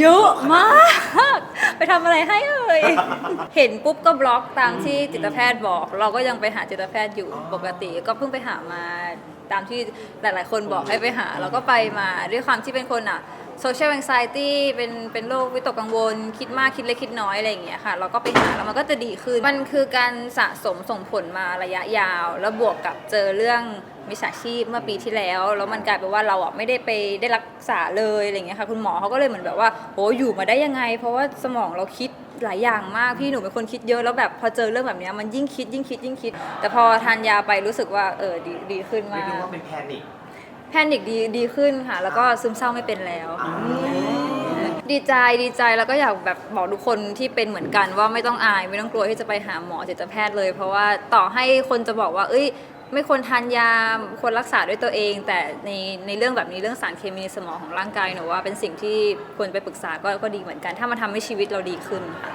เยอะมาก ไปทำอะไรให้เอ่ย เห็นปุ๊บก็บล็อกตามที่จิตแพทย์บอก เราก็ยังไปหาจิตแพทย์อยู่ปกติ ก็เพิ่งไปหามาตามที่หลายๆ คนบอกให้ไปหา เราก็ไปมาด้วยความที่เป็นคนอะ social anxiety เป็นเป็นโรควิตกกังวล คิดมากคิดเล็กคิดน้อยอะไรอย่างเงี้ยค่ะ เราก็ไปหาแล้วมันก็จะดีขึ้น มันคือการสะสมส่งผลมาระยะยาว แล้วบวกกับเจอเรื่องมิจฉาชีพเมื่อปีที่แล้ว แล้วมันกลายเป็นว่าเราอะไม่ได้ไปได้รักษาเลยอะไรเงี้ยค่ะคุณหมอเขาก็เลยเหมือนแบบว่าโหอยู่มาได้ยังไง เพราะว่าสมองเราคิดหลายอย่างมากพี่หนูเป็นคนคิดเยอะแล้วแบบพอเจอเรื่องแบบเนี้ยมันยิ่งคิดยิ่งคิดยิ่งคิด แต่พอทานยาไปรู้สึกว่าเออดีดีขึ้นเรียมากได้ว่าเป็นแพนิค แพนิคดีดีขึ้นค่ะ แล้วก็ซึมเศร้าไม่เป็นแล้วอ่าดีใจดีใจแล้วก็อยากแบบบอกทุกคนที่เป็นเหมือนกันว่าไม่ต้องอาย ไม่ต้องกลัวที่จะไปหาหมอจิตแพทย์เลย เพราะว่าต่อให้คนจะบอกว่า เอ้ย ไม่ควรทานยาควรรักษาด้วยตัวเอง แต่ในในเรื่องแบบนี้เรื่องสารเคมีในสมองของร่างกายหนูว่าเป็นสิ่งที่ควรไปปรึกษาก็ก็ดีเหมือนกัน ถ้ามันทำให้ชีวิตเราดีขึ้นค่ะ